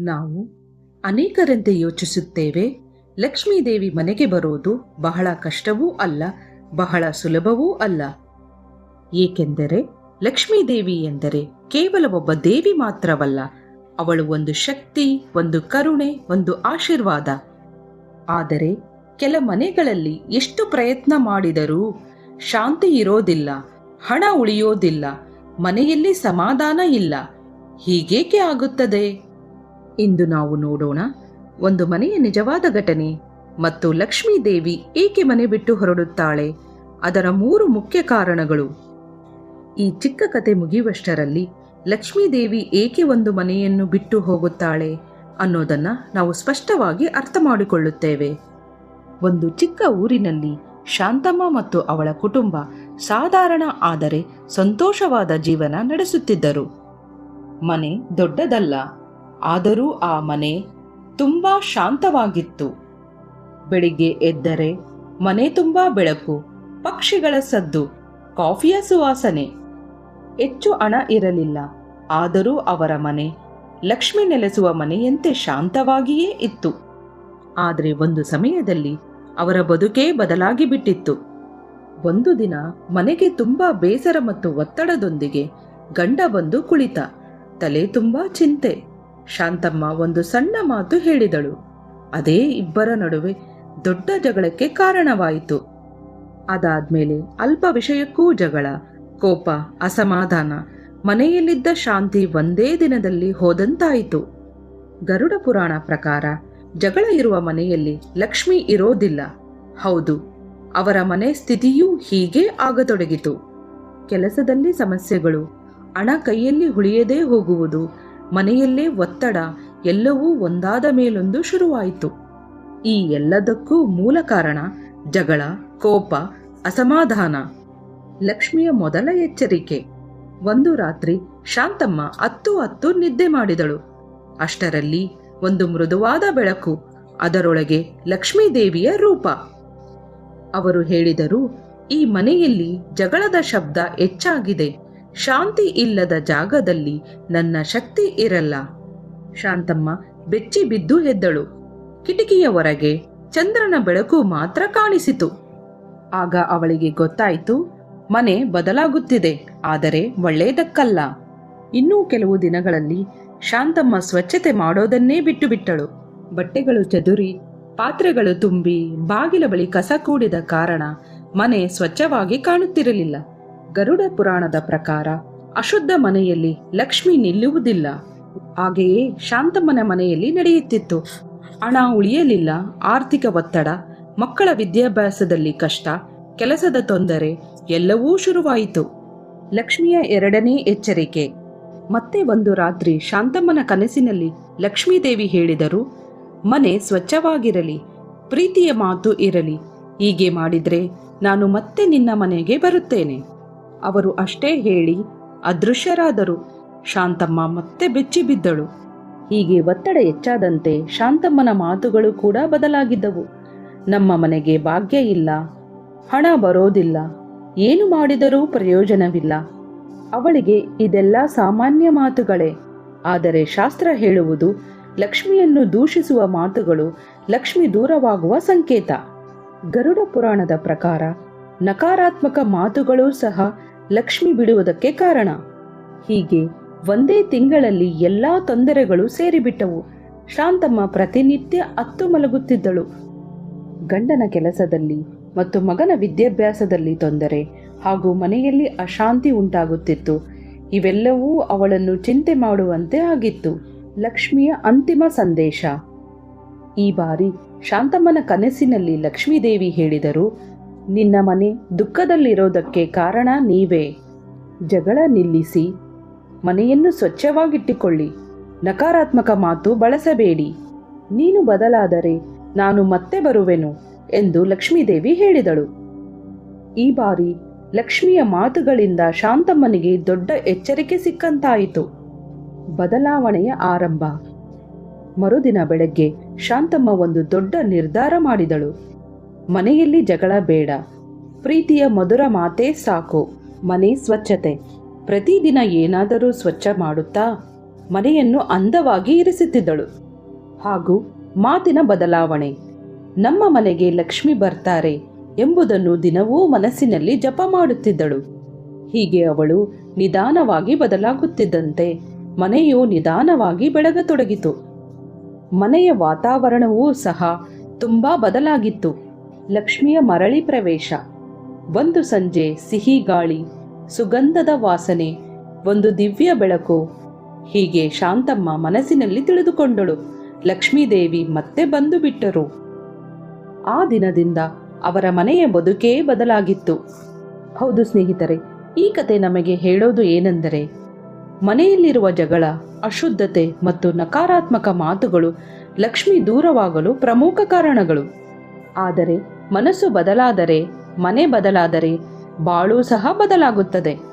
ನಾವು ಅನೇಕರಂತೆ ಯೋಚಿಸುತ್ತೇವೆ, ಲಕ್ಷ್ಮೀದೇವಿ ಮನೆಗೆ ಬರೋದು ಬಹಳ ಕಷ್ಟವೂ ಅಲ್ಲ, ಬಹಳ ಸುಲಭವೂ ಅಲ್ಲ. ಏಕೆಂದರೆ ಲಕ್ಷ್ಮೀದೇವಿ ಎಂದರೆ ಕೇವಲ ಒಬ್ಬ ದೇವಿ ಮಾತ್ರವಲ್ಲ, ಅವಳು ಒಂದು ಶಕ್ತಿ, ಒಂದು ಕರುಣೆ, ಒಂದು ಆಶೀರ್ವಾದ. ಆದರೆ ಕೆಲ ಮನೆಗಳಲ್ಲಿ ಎಷ್ಟು ಪ್ರಯತ್ನ ಮಾಡಿದರೂ ಶಾಂತಿ ಇರೋದಿಲ್ಲ, ಹಣ ಉಳಿಯೋದಿಲ್ಲ, ಮನೆಯಲ್ಲಿ ಸಮಾಧಾನ ಇಲ್ಲ. ಹೀಗೇಕೆ ಆಗುತ್ತದೆ? ಇಂದು ನಾವು ನೋಡೋಣ ಒಂದು ಮನೆಯ ನಿಜವಾದ ಘಟನೆ ಮತ್ತು ಲಕ್ಷ್ಮೀ ದೇವಿ ಏಕೆ ಮನೆ ಬಿಟ್ಟು ಹೊರಡುತ್ತಾಳೆ ಅದರ ಮೂರು ಮುಖ್ಯ ಕಾರಣಗಳು. ಈ ಚಿಕ್ಕ ಕತೆ ಮುಗಿಯುವಷ್ಟರಲ್ಲಿ ಲಕ್ಷ್ಮೀ ದೇವಿ ಏಕೆ ಒಂದು ಮನೆಯನ್ನು ಬಿಟ್ಟು ಹೋಗುತ್ತಾಳೆ ಅನ್ನೋದನ್ನ ನಾವು ಸ್ಪಷ್ಟವಾಗಿ ಅರ್ಥ ಮಾಡಿಕೊಳ್ಳುತ್ತೇವೆ. ಒಂದು ಚಿಕ್ಕ ಊರಿನಲ್ಲಿ ಶಾಂತಮ್ಮ ಮತ್ತು ಅವಳ ಕುಟುಂಬ ಸಾಧಾರಣ ಆದರೆ ಸಂತೋಷವಾದ ಜೀವನ ನಡೆಸುತ್ತಿದ್ದರು. ಮನೆ ದೊಡ್ಡದಲ್ಲ. ಆದರೂ ಆ ಮನೆ ತುಂಬಾ ಶಾಂತವಾಗಿತ್ತು. ಬೆಳಿಗ್ಗೆ ಎದ್ದರೆ ಮನೆ ತುಂಬಾ ಬೆಳಕು, ಪಕ್ಷಿಗಳ ಸದ್ದು, ಕಾಫಿಯ ಸುವಾಸನೆ. ಹೆಚ್ಚು ಹಣ ಇರಲಿಲ್ಲ, ಆದರೂ ಅವರ ಮನೆ, ಲಕ್ಷ್ಮಿ ನೆಲೆಸುವ ಮನೆಯಂತೆ ಶಾಂತವಾಗಿಯೇ ಇತ್ತು. ಆದರೆ ಒಂದು ಸಮಯದಲ್ಲಿ ಅವರ ಬದುಕೇ ಬದಲಾಗಿ ಬಿಟ್ಟಿತ್ತು. ಒಂದು ದಿನ ಮನೆಗೆ ತುಂಬಾ ಬೇಸರ ಮತ್ತು ಒತ್ತಡದೊಂದಿಗೆ ಗಂಡ ಬಂದು ಕುಳಿತ, ತಲೆ ತುಂಬಾ ಚಿಂತೆ. ಶಾಂತಮ್ಮ ಒಂದು ಸಣ್ಣ ಮಾತು ಹೇಳಿದಳು. ಅದೇ ಇಬ್ಬರ ನಡುವೆ ದೊಡ್ಡ ಜಗಳಕ್ಕೆ ಕಾರಣವಾಯಿತು. ಅದಾದ್ಮೇಲೆ ಅಲ್ಪ ವಿಷಯಕ್ಕೂ ಜಗಳ, ಕೋಪ, ಅಸಮಾಧಾನ, ಮನೆಯಲ್ಲಿದ್ದ ಶಾಂತಿ ಒಂದೇ ದಿನದಲ್ಲಿ ಹೋದಂತಾಯಿತು. ಗರುಡ ಪುರಾಣ ಪ್ರಕಾರ ಜಗಳ ಇರುವ ಮನೆಯಲ್ಲಿ ಲಕ್ಷ್ಮಿ ಇರೋದಿಲ್ಲ. ಹೌದು, ಅವರ ಮನೆ ಸ್ಥಿತಿಯೂ ಹೀಗೆ ಆಗತೊಡಗಿತು. ಕೆಲಸದಲ್ಲಿ ಸಮಸ್ಯೆಗಳು, ಹಣ ಕೈಯಲ್ಲಿ ಉಳಿಯದೇ ಹೋಗುವುದು ಮನೆಯಲ್ಲೇ ಒತ್ತಡ ಎಲ್ಲವೂ ಒಂದಾದ ಮೇಲೊಂದು ಶುರುವಾಯಿತು. ಈ ಎಲ್ಲದಕ್ಕೂ ಮೂಲ ಕಾರಣ ಜಗಳ, ಕೋಪ, ಅಸಮಾಧಾನ. ಲಕ್ಷ್ಮಿಯ ಮೊದಲ ಎಚ್ಚರಿಕೆ. ಒಂದು ರಾತ್ರಿ ಶಾಂತಮ್ಮ ಹತ್ತು ಹತ್ತು ನಿದ್ದೆ ಮಾಡಿದಳು. ಅಷ್ಟರಲ್ಲಿ ಒಂದು ಮೃದುವಾದ ಬೆಳಕು, ಅದರೊಳಗೆ ಲಕ್ಷ್ಮೀದೇವಿಯ ರೂಪ. ಅವರು ಹೇಳಿದರು, ಈ ಮನೆಯಲ್ಲಿ ಜಗಳದ ಶಬ್ದ ಹೆಚ್ಚಾಗಿದೆ. ಶಾಂತಿ ಇಲ್ಲದ ಜಾಗದಲ್ಲಿ ನನ್ನ ಶಕ್ತಿ ಇರಲ್ಲ. ಶಾಂತಮ್ಮ ಬೆಚ್ಚಿ ಬಿದ್ದು ಎದ್ದಳು. ಕಿಟಕಿಯ ಹೊರಗೆ ಚಂದ್ರನ ಬೆಳಕು ಮಾತ್ರ ಕಾಣಿಸಿತು. ಆಗ ಅವಳಿಗೆ ಗೊತ್ತಾಯಿತು, ಮನೆ ಬದಲಾಗುತ್ತಿದೆ, ಆದರೆ ಒಳ್ಳೆಯದಕ್ಕಲ್ಲ. ಇನ್ನೂ ಕೆಲವು ದಿನಗಳಲ್ಲಿ ಶಾಂತಮ್ಮ ಸ್ವಚ್ಛತೆ ಮಾಡೋದನ್ನೇ ಬಿಟ್ಟು ಬಿಟ್ಟಳು ಬಟ್ಟೆಗಳು ಚದುರಿ, ಪಾತ್ರೆಗಳು ತುಂಬಿ, ಬಾಗಿಲ ಬಳಿ ಕಸ ಕೂಡಿದ ಕಾರಣ ಮನೆ ಸ್ವಚ್ಛವಾಗಿ ಕಾಣುತ್ತಿರಲಿಲ್ಲ. ಗರುಡ ಪುರಾಣದ ಪ್ರಕಾರ ಅಶುದ್ಧ ಮನೆಯಲ್ಲಿ ಲಕ್ಷ್ಮಿ ನಿಲ್ಲುವುದಿಲ್ಲ. ಹಾಗೆಯೇ ಶಾಂತಮ್ಮನ ಮನೆಯಲ್ಲಿ ನಡೆಯುತ್ತಿತ್ತು. ಹಣ ಉಳಿಯಲಿಲ್ಲ, ಆರ್ಥಿಕ ಒತ್ತಡ, ಮಕ್ಕಳ ವಿದ್ಯಾಭ್ಯಾಸದಲ್ಲಿ ಕಷ್ಟ, ಕೆಲಸದ ತೊಂದರೆ ಎಲ್ಲವೂ ಶುರುವಾಯಿತು. ಲಕ್ಷ್ಮಿಯ ಎರಡನೇ ಎಚ್ಚರಿಕೆ. ಮತ್ತೆ ಒಂದು ರಾತ್ರಿ ಶಾಂತಮ್ಮನ ಕನಸಿನಲ್ಲಿ ಲಕ್ಷ್ಮೀದೇವಿ ಹೇಳಿದರು, ಮನೆ ಸ್ವಚ್ಛವಾಗಿರಲಿ, ಪ್ರೀತಿಯ ಮಾತು ಇರಲಿ. ಹೀಗೆ ಮಾಡಿದ್ರೆ ನಾನು ಮತ್ತೆ ನಿನ್ನ ಮನೆಗೆ ಬರುತ್ತೇನೆ. ಅವರು ಅಷ್ಟೇ ಹೇಳಿ ಅದೃಶ್ಯರಾದರು. ಶಾಂತಮ್ಮ ಮತ್ತೆ ಬೆಚ್ಚಿ ಬಿದ್ದಳು. ಹೀಗೆ ಒತ್ತಡ ಹೆಚ್ಚಾದಂತೆ ಶಾಂತಮ್ಮನ ಮಾತುಗಳು ಕೂಡ ಬದಲಾಗಿದ್ದವು. ನಮ್ಮ ಮನೆಗೆ ಭಾಗ್ಯ ಇಲ್ಲ, ಹಣ ಬರೋದಿಲ್ಲ, ಏನು ಮಾಡಿದರೂ ಪ್ರಯೋಜನವಿಲ್ಲ. ಅವಳಿಗೆ ಇದೆಲ್ಲ ಸಾಮಾನ್ಯ ಮಾತುಗಳೇ. ಆದರೆ ಶಾಸ್ತ್ರ ಹೇಳುವುದು ಲಕ್ಷ್ಮಿಯನ್ನು ದೂಷಿಸುವ ಮಾತುಗಳು ಲಕ್ಷ್ಮಿ ದೂರವಾಗುವ ಸಂಕೇತ. ಗರುಡ ಪುರಾಣದ ಪ್ರಕಾರ ನಕಾರಾತ್ಮಕ ಮಾತುಗಳೂ ಸಹ ಲಕ್ಷ್ಮಿ ಬಿಡುವುದಕ್ಕೆ ಕಾರಣ. ಹೀಗೆ ಒಂದೇ ತಿಂಗಳಲ್ಲಿ ಎಲ್ಲಾ ತೊಂದರೆಗಳು ಸೇರಿಬಿಟ್ಟವು. ಶಾಂತಮ್ಮ ಪ್ರತಿನಿತ್ಯ ಅತ್ತು ಮಲಗುತ್ತಿದ್ದಳು. ಗಂಡನ ಕೆಲಸದಲ್ಲಿ ಮತ್ತು ಮಗನ ವಿದ್ಯಾಭ್ಯಾಸದಲ್ಲಿ ತೊಂದರೆ ಹಾಗೂ ಮನೆಯಲ್ಲಿ ಅಶಾಂತಿ ಉಂಟಾಗುತ್ತಿತ್ತು. ಇವೆಲ್ಲವೂ ಅವಳನ್ನು ಚಿಂತೆ ಮಾಡುವಂತೆ ಆಗಿತ್ತು. ಲಕ್ಷ್ಮಿಯ ಅಂತಿಮ ಸಂದೇಶ. ಈ ಬಾರಿ ಶಾಂತಮ್ಮನ ಕನಸಿನಲ್ಲಿ ಲಕ್ಷ್ಮೀದೇವಿ ಹೇಳಿದರು ನಿನ್ನ ಮನೆ ದುಃಖದಲ್ಲಿರೋದಕ್ಕೆ ಕಾರಣ ನೀವೇ. ಜಗಳ ನಿಲ್ಲಿಸಿ. ಮನೆಯನ್ನು ಸ್ವಚ್ಛವಾಗಿಟ್ಟುಕೊಳ್ಳಿ. ನಕಾರಾತ್ಮಕ ಮಾತು ಬಳಸಬೇಡಿ. ನೀನು ಬದಲಾದರೆ ನಾನು ಮತ್ತೆ ಬರುವೆನು ಎಂದು ಲಕ್ಷ್ಮೀದೇವಿ ಹೇಳಿದಳು. ಈ ಬಾರಿ ಲಕ್ಷ್ಮಿಯ ಮಾತುಗಳಿಂದ ಶಾಂತಮ್ಮನಿಗೆ ದೊಡ್ಡ ಎಚ್ಚರಿಕೆ ಸಿಕ್ಕಂತಾಯಿತು. ಬದಲಾವಣೆಯ ಆರಂಭ. ಮರುದಿನ ಬೆಳಗ್ಗೆ ಶಾಂತಮ್ಮ ಒಂದು ದೊಡ್ಡ ನಿರ್ಧಾರ ಮಾಡಿದಳು. ಮನೆಯಲ್ಲಿ ಜಗಳ ಬೇಡ. ಪ್ರೀತಿಯ ಮಧುರ ಮಾತೇ ಸಾಕು. ಮನೆ ಸ್ವಚ್ಛತೆ. ಪ್ರತಿದಿನ ಏನಾದರೂ ಸ್ವಚ್ಛ ಮಾಡುತ್ತಾ? ಮನೆಯನ್ನು ಅಂದವಾಗಿ ಇರಿಸುತ್ತಿದ್ದಳು ಹಾಗೂ ಮಾತಿನ ಬದಲಾವಣೆ. ನಮ್ಮ ಮನೆಗೆ ಲಕ್ಷ್ಮಿ ಬರ್ತಾರೆ ಎಂಬುದನ್ನು ದಿನವೂ ಮನಸ್ಸಿನಲ್ಲಿ ಜಪ ಮಾಡುತ್ತಿದ್ದಳು. ಹೀಗೆ ಅವಳು ನಿಧಾನವಾಗಿ ಬದಲಾಗುತ್ತಿದ್ದಂತೆ ಮನೆಯು ನಿಧಾನವಾಗಿ ಬೆಳಗತೊಡಗಿತು. ಮನೆಯ ವಾತಾವರಣವೂ ಸಹ ತುಂಬಾ ಬದಲಾಗಿತ್ತು. ಲಕ್ಷ್ಮಿಯ ಮರಳಿ ಪ್ರವೇಶ. ಒಂದು ಸಂಜೆ ಸಿಹಿ ಗಾಳಿ, ಸುಗಂಧದ ವಾಸನೆ, ಒಂದು ದಿವ್ಯ ಬೆಳಕು. ಹೀಗೆ ಶಾಂತಮ್ಮ ಮನಸ್ಸಿನಲ್ಲಿ ತಿಳಿದುಕೊಂಡಳು. ಲಕ್ಷ್ಮೀದೇವಿ ಮತ್ತೆ ಬಂದು ಬಿಟ್ಟರು. ಆ ದಿನದಿಂದ ಅವರ ಮನೆಯ ಬದುಕೇ ಬದಲಾಗಿತ್ತು. ಹೌದು ಸ್ನೇಹಿತರೆ, ಈ ಕತೆ ನಮಗೆ ಹೇಳೋದು ಏನೆಂದರೆ, ಮನೆಯಲ್ಲಿರುವ ಜಗಳ, ಅಶುದ್ಧತೆ ಮತ್ತು ನಕಾರಾತ್ಮಕ ಮಾತುಗಳು ಲಕ್ಷ್ಮಿ ದೂರವಾಗಲು ಪ್ರಮುಖ ಕಾರಣಗಳು. ಆದರೆ ಮನಸ್ಸು ಬದಲಾದರೆ ಮನೆ ಬದಲಾದರೆ ಬಾಳು ಸಹ ಬದಲಾಗುತ್ತದೆ.